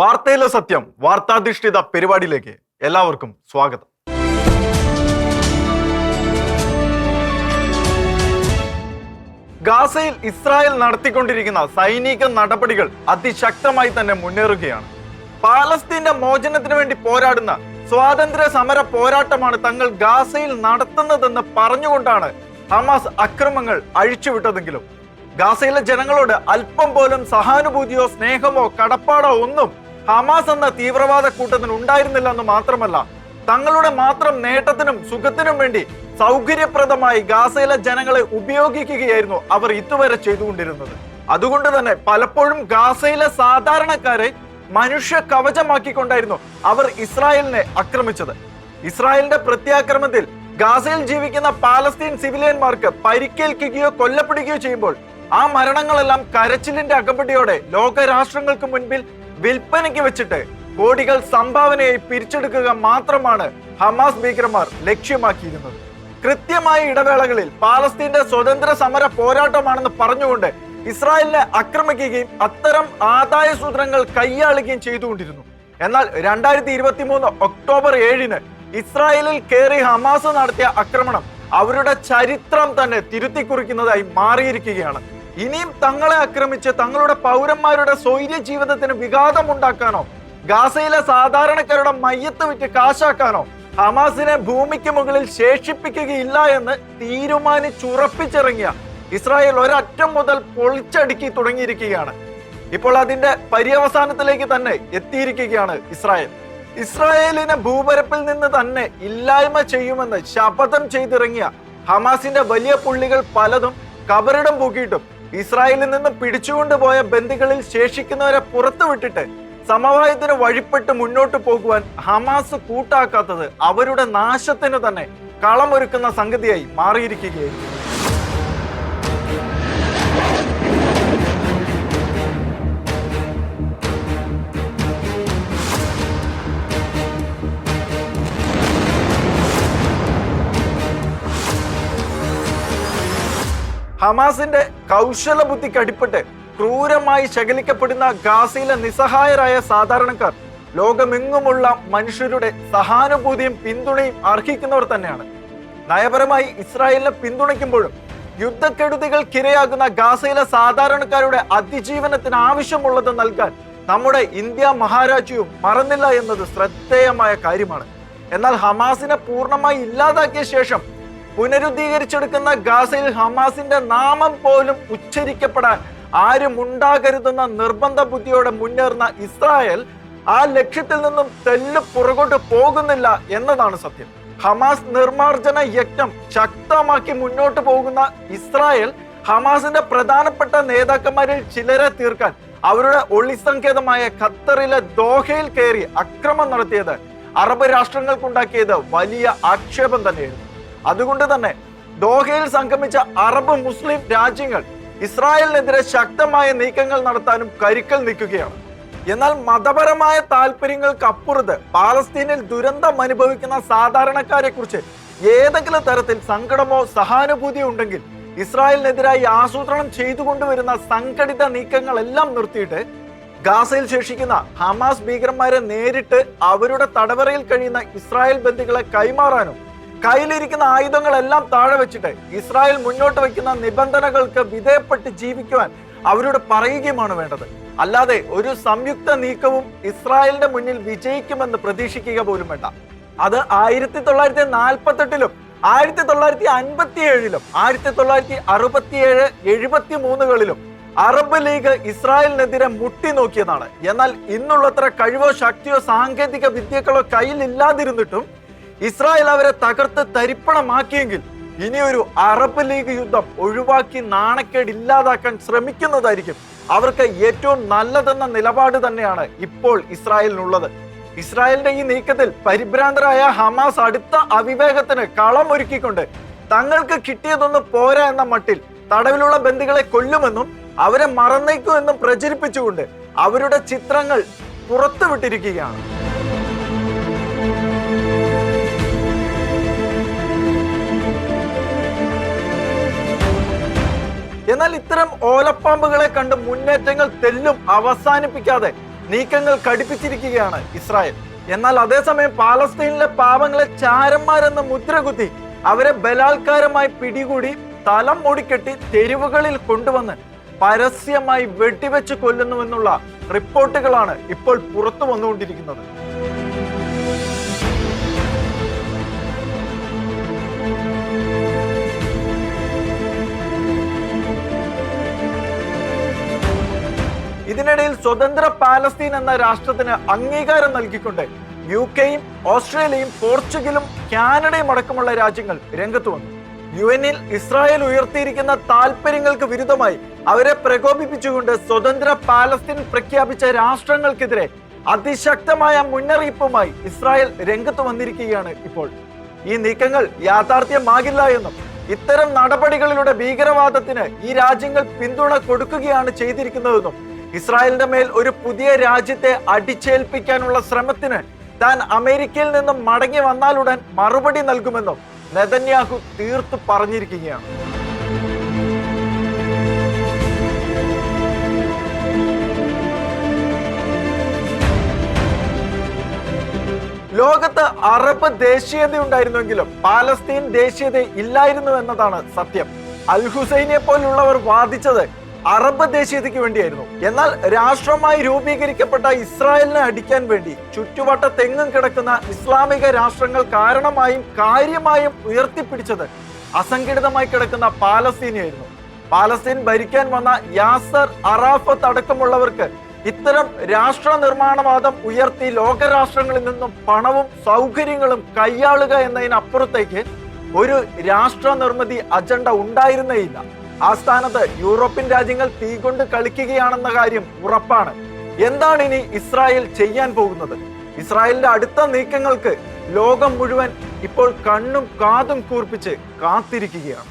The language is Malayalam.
വാർത്തയിലെ സത്യം വാർത്താധിഷ്ഠിത പരിപാടിയിലേക്ക് എല്ലാവർക്കും സ്വാഗതം. ഗാസയിൽ ഇസ്രായേൽ നടത്തിക്കൊണ്ടിരിക്കുന്ന സൈനിക നടപടികൾ അതിശക്തമായി തന്നെ മുന്നേറുകയാണ്. പാലസ്തീന്റെ മോചനത്തിന് വേണ്ടി പോരാടുന്ന സ്വാതന്ത്ര്യ സമര പോരാട്ടമാണ് തങ്ങൾ ഗാസയിൽ നടത്തുന്നതെന്ന് പറഞ്ഞുകൊണ്ടാണ് ഹമാസ് അക്രമങ്ങൾ അഴിച്ചുവിട്ടതെങ്കിലും. ഗാസയിലെ ജനങ്ങളോട് അല്പം പോലും സഹാനുഭൂതിയോ സ്നേഹമോ കടപ്പാടോ ഒന്നും ഹമാസ് എന്ന തീവ്രവാദ കൂട്ടത്തിന് ഉണ്ടായിരുന്നില്ല എന്ന് മാത്രമല്ല തങ്ങളുടെ മാത്രം നേട്ടത്തിനും സുഖത്തിനും വേണ്ടി സൗകര്യപ്രദമായി ഗാസയിലെ ജനങ്ങളെ ഉപയോഗിക്കുകയായിരുന്നു അവർ ഇതുവരെ ചെയ്തുകൊണ്ടിരുന്നത്. അതുകൊണ്ട് തന്നെ പലപ്പോഴും ഗാസയിലെ സാധാരണക്കാരെ മനുഷ്യ കവചമാക്കിക്കൊണ്ടായിരുന്നു അവർ ഇസ്രായേലിനെ ആക്രമിച്ചത്. ഇസ്രായേലിന്റെ പ്രത്യാക്രമത്തിൽ ഗാസയിൽ ജീവിക്കുന്ന പാലസ്തീൻ സിവിലിയന്മാർക്ക് പരിക്കേൽക്കുകയോ കൊല്ലപ്പെടുകയോ ചെയ്യുമ്പോൾ ആ മരണങ്ങളെല്ലാം കരച്ചിലിന്റെ അകമ്പടിയോടെ ലോകരാഷ്ട്രങ്ങൾക്ക് മുൻപിൽ വിൽപ്പനയ്ക്ക് വെച്ചിട്ട് കോടികൾ സംഭാവനയായി പിരിച്ചെടുക്കുക മാത്രമാണ് ഹമാസ് ഭീകരന്മാർ ലക്ഷ്യമാക്കിയിരുന്നത്. കൃത്യമായ ഇടവേളകളിൽ പാലസ്തീന്റെ സ്വതന്ത്ര സമര പോരാട്ടമാണെന്ന് പറഞ്ഞുകൊണ്ട് ഇസ്രായേലിനെ ആക്രമിക്കുകയും അത്തരം ആദായ സൂത്രങ്ങൾ കൈയാളുകയും ചെയ്തുകൊണ്ടിരുന്നു. എന്നാൽ രണ്ടായിരത്തി ഇരുപത്തി മൂന്ന് ഒക്ടോബർ ഏഴിന് ഇസ്രായേലിൽ കയറി ഹമാസ് നടത്തിയ ആക്രമണം അവരുടെ ചരിത്രം തന്നെ തിരുത്തി കുറിക്കുന്നതായി മാറിയിരിക്കുകയാണ്. ഇനിയും തങ്ങളെ ആക്രമിച്ച് തങ്ങളുടെ പൗരന്മാരുടെ സ്വൈര്യ ജീവിതത്തിന് വിഘാതം ഉണ്ടാക്കാനോ ഗാസയിലെ സാധാരണക്കാരുടെ മയ്യത്ത് വിറ്റ് കാശാക്കാനോ ഹമാസിനെ ഭൂമിക്ക് മുകളിൽ ശേഷിപ്പിക്കുകയില്ല എന്ന് തീരുമാനിച്ചുറപ്പിച്ചിറങ്ങിയ ഇസ്രായേൽ ഒരറ്റം മുതൽ പൊളിച്ചടുക്കി തുടങ്ങിയിരിക്കുകയാണ്. ഇപ്പോൾ അതിന്റെ പര്യവസാനത്തിലേക്ക് തന്നെ എത്തിയിരിക്കുകയാണ് ഇസ്രായേൽ. ഇസ്രായേലിനെ ഭൂപരപ്പിൽ നിന്ന് തന്നെ ഇല്ലായ്മ ചെയ്യുമെന്ന് ശപഥം ചെയ്തിറങ്ങിയ ഹമാസിന്റെ വലിയ പുള്ളികൾ പലതും കബറിടം പൂക്കിയിട്ടും ഇസ്രായേലിൽ നിന്ന് പിടിച്ചുകൊണ്ടുപോയ ബന്ദികളിൽ ശേഷിക്കുന്നവരെ പുറത്തു വിട്ടിട്ട് സമവായത്തിന് വഴിപ്പെട്ട് മുന്നോട്ട് പോകുവാൻ ഹമാസ് കൂട്ടാക്കാത്തത് അവരുടെ നാശത്തിന് തന്നെ കളമൊരുക്കുന്ന സംഗതിയായി മാറിയിരിക്കുകയായിരുന്നു. ഹമാസിന്റെ കൗശല ബുദ്ധിക്ക് അടിപ്പെട്ട് ക്രൂരമായി ശകലിക്കപ്പെടുന്ന ഗാസയിലെ നിസ്സഹായരായ സാധാരണക്കാർ ലോകമെങ്ങുമുള്ള മനുഷ്യരുടെ സഹാനുഭൂതിയും പിന്തുണയും അർഹിക്കുന്നവർ തന്നെയാണ്. നയപരമായി ഇസ്രായേലിനെ പിന്തുണയ്ക്കുമ്പോഴും യുദ്ധക്കെടുതികൾക്കിരയാകുന്ന ഗാസയിലെ സാധാരണക്കാരുടെ അതിജീവനത്തിന് ആവശ്യമുള്ളത് നൽകാൻ നമ്മുടെ ഇന്ത്യ മഹാരാജ്യവും മറന്നില്ല എന്നത് ശ്രദ്ധേയമായ കാര്യമാണ്. എന്നാൽ ഹമാസിനെ പൂർണമായി ഇല്ലാതാക്കിയ ശേഷം പുനരുദ്ധീകരിച്ചെടുക്കുന്ന ഗാസയിൽ ഹമാസിന്റെ നാമം പോലും ഉച്ചരിക്കപ്പെടാൻ ആരും ഉണ്ടാകരുതെന്ന നിർബന്ധ ബുദ്ധിയോടെ മുന്നേറുന്ന ഇസ്രായേൽ ആ ലക്ഷ്യത്തിൽ നിന്നും തെല്ല് പുറകോട്ട് പോകുന്നില്ല എന്നതാണ് സത്യം. ഹമാസ് നിർമാർജന യജ്ഞം ശക്തമാക്കി മുന്നോട്ട് പോകുന്ന ഇസ്രായേൽ ഹമാസിന്റെ പ്രധാനപ്പെട്ട നേതാക്കന്മാരിൽ ചിലരെ തീർക്കാൻ അവരുടെ ഒളിസങ്കേതമായ ഖത്തറിലെ ദോഹയിൽ കയറി അക്രമം നടത്തിയത് അറബ് രാഷ്ട്രങ്ങൾക്കുണ്ടാക്കിയത് വലിയ ആക്ഷേപം തന്നെയായിരുന്നു. അതുകൊണ്ട് തന്നെ ദോഹയിൽ സംഗമിച്ച അറബ് മുസ്ലിം രാജ്യങ്ങൾ ഇസ്രായേലിനെതിരെ ശക്തമായ നീക്കങ്ങൾ നടത്താനും കരുക്കൽ നിൽക്കുകയാണ് എന്നാൽ മതപരമായ താല്പര്യങ്ങൾക്ക് അപ്പുറത്ത് പാലസ്തീനിൽ ദുരന്തം അനുഭവിക്കുന്ന സാധാരണക്കാരെ കുറിച്ച് ഏതെങ്കിലും തരത്തിൽ സങ്കടമോ സഹാനുഭൂതിയോ ഉണ്ടെങ്കിൽ ഇസ്രായേലിനെതിരായി ആസൂത്രണം ചെയ്തുകൊണ്ടുവരുന്ന സംഘടിത നീക്കങ്ങളെല്ലാം നിർത്തിയിട്ട് ഗാസയിൽ ശേഷിക്കുന്ന ഹമാസ് ഭീകരന്മാരെ നേരിട്ട് അവരുടെ തടവറയിൽ കഴിയുന്ന ഇസ്രായേൽ ബന്ദികളെ കൈമാറാനും കയ്യിലിരിക്കുന്ന ആയുധങ്ങളെല്ലാം താഴെ വെച്ചിട്ട് ഇസ്രായേൽ മുന്നോട്ട് വയ്ക്കുന്ന നിബന്ധനകൾക്ക് വിധേയപ്പെട്ട് ജീവിക്കുവാൻ അവരോട് പറയുകയുമാണ് വേണ്ടത്. അല്ലാതെ ഒരു സംയുക്ത നീക്കവും ഇസ്രായേലിന്റെ മുന്നിൽ വിജയിക്കുമെന്ന് പ്രതീക്ഷിക്കുക പോലും വേണ്ട. അത് ആയിരത്തി തൊള്ളായിരത്തി നാൽപ്പത്തെട്ടിലും ആയിരത്തി തൊള്ളായിരത്തി അൻപത്തി ഏഴിലും ആയിരത്തി തൊള്ളായിരത്തി അറുപത്തിയേഴ് എഴുപത്തി മൂന്നുകളിലും അറബ് ലീഗ് ഇസ്രായേലിനെതിരെ മുട്ടി നോക്കിയതാണ്. എന്നാൽ ഇന്നുള്ളത്ര കഴിവോ ശക്തിയോ സാങ്കേതിക വിദ്യകളോ കയ്യിലില്ലാതിരുന്നിട്ടും ഇസ്രായേൽ അവരെ തകർത്ത് തരിപ്പണമാക്കിയെങ്കിൽ ഇനിയൊരു അറബ് ലീഗ് യുദ്ധം ഒഴിവാക്കി നാണക്കേട് ഇല്ലാതാക്കാൻ ശ്രമിക്കുന്നതായിരിക്കും. അവർക്ക് ഏറ്റവും നല്ലതെന്ന നിലപാട് തന്നെയാണ് ഇപ്പോൾ ഇസ്രായേലിനുള്ളത്. ഇസ്രായേലിന്റെ ഈ നീക്കത്തിൽ പരിഭ്രാന്തരായ ഹമാസ് അടുത്ത അവിവേകത്തിന് കളം ഒരുക്കിക്കൊണ്ട് തങ്ങൾക്ക് കിട്ടിയതൊന്നും പോരാ എന്ന മട്ടിൽ തടവിലുള്ള ബന്ദികളെ കൊല്ലുമെന്നും അവരെ മറന്നേക്കുമെന്നും പ്രചരിപ്പിച്ചുകൊണ്ട് അവരുടെ ചിത്രങ്ങൾ പുറത്തുവിട്ടിരിക്കുകയാണ്. എന്നാൽ ഇത്തരം ഓലപ്പാമ്പുകളെ കണ്ട് മുന്നേറ്റങ്ങൾ തെല്ലും അവസാനിപ്പിക്കാതെ നീക്കങ്ങൾ ഘടിപ്പിച്ചിരിക്കുകയാണ് ഇസ്രായേൽ. എന്നാൽ അതേസമയം പാലസ്തീനിലെ പാവങ്ങളെ ചാരന്മാരെന്ന മുദ്രകുത്തി അവരെ ബലാത്കാരമായി പിടികൂടി തലം മൂടിക്കെട്ടി തെരുവുകളിൽ കൊണ്ടുവന്ന് പരസ്യമായി വെടിവെച്ച് കൊല്ലുന്നുവെന്നുള്ള റിപ്പോർട്ടുകളാണ് ഇപ്പോൾ പുറത്തു വന്നുകൊണ്ടിരിക്കുന്നത് സ്വതന്ത്ര പാലസ്തീൻ എന്ന രാഷ്ട്രത്തിന് അംഗീകാരം നൽകിക്കൊണ്ട് യു കെയും ഓസ്ട്രേലിയയും പോർച്ചുഗലും കാനഡയും അടക്കമുള്ള രാജ്യങ്ങൾ രംഗത്ത് വന്നു. യു എനിൽ ഇസ്രായേൽ ഉയർത്തിയിരിക്കുന്ന താൽപര്യങ്ങൾക്ക് വിരുദ്ധമായി അവരെ പ്രകോപിപ്പിച്ചുകൊണ്ട് സ്വതന്ത്ര പാലസ്തീൻ പ്രഖ്യാപിച്ച രാഷ്ട്രങ്ങൾക്കെതിരെ അതിശക്തമായ മുന്നറിയിപ്പുമായി ഇസ്രായേൽ രംഗത്ത് വന്നിരിക്കുകയാണ് ഇപ്പോൾ. ഈ നീക്കങ്ങൾ യാഥാർത്ഥ്യമാകില്ല എന്നും ഇത്തരം നടപടികളിലൂടെ ഭീകരവാദത്തിന് ഈ രാജ്യങ്ങൾ പിന്തുണ കൊടുക്കുകയാണ് ചെയ്തിരിക്കുന്നതെന്നും ഇസ്രായേലിന്റെ മേൽ ഒരു പുതിയ രാജ്യത്തെ അടിച്ചേൽപ്പിക്കാനുള്ള ശ്രമത്തിന് താൻ അമേരിക്കയിൽ നിന്നും മടങ്ങി വന്നാലുടൻ മറുപടി നൽകുമെന്നും നെതന്യാഹു തീർത്തു പറഞ്ഞിരിക്കുകയാണ്. ലോകത്ത് അറബ് ദേശീയത ഉണ്ടായിരുന്നെങ്കിലും പാലസ്തീൻ ദേശീയത ഇല്ലായിരുന്നു എന്നതാണ് സത്യം. അൽ ഹുസൈനെ പോലുള്ളവർ വാദിച്ചത് അറബ് ദേശീയതയ്ക്ക് വേണ്ടിയായിരുന്നു. എന്നാൽ രാഷ്ട്രമായി രൂപീകരിക്കപ്പെട്ട ഇസ്രായേലിനെ അടിക്കാൻ വേണ്ടി ചുറ്റുവട്ടത്തെങ്ങും കിടക്കുന്ന ഇസ്ലാമിക രാഷ്ട്രങ്ങൾ കാരണമായും കാര്യമായും ഉയർത്തിപ്പിടിച്ചത് അസംഘടിതമായി കിടക്കുന്ന പാലസ്തീനെയായിരുന്നു. പാലസ്തീൻ ഭരിക്കാൻ വന്ന യാസർ അറാഫത്ത് അടക്കമുള്ളവർക്ക് ഇത്തരം രാഷ്ട്ര നിർമ്മാണവാദം ഉയർത്തി ലോകരാഷ്ട്രങ്ങളിൽ നിന്നും പണവും സൗകര്യങ്ങളും കൈയാളുക എന്നതിനപ്പുറത്തേക്ക് ഒരു രാഷ്ട്ര നിർമ്മിതി അജണ്ട ഉണ്ടായിരുന്നേയില്ല. ആ സ്ഥാനത്ത് യൂറോപ്യൻ രാജ്യങ്ങൾ തീകൊണ്ട് കളിക്കുകയാണെന്ന കാര്യം ഉറപ്പാണ്. എന്താണ് ഇനി ഇസ്രായേൽ ചെയ്യാൻ പോകുന്നത്? ഇസ്രായേലിന്റെ അടുത്ത നീക്കങ്ങൾക്ക് ലോകം മുഴുവൻ ഇപ്പോൾ കണ്ണും കാതും കൂർപ്പിച്ച് കാത്തിരിക്കുകയാണ്.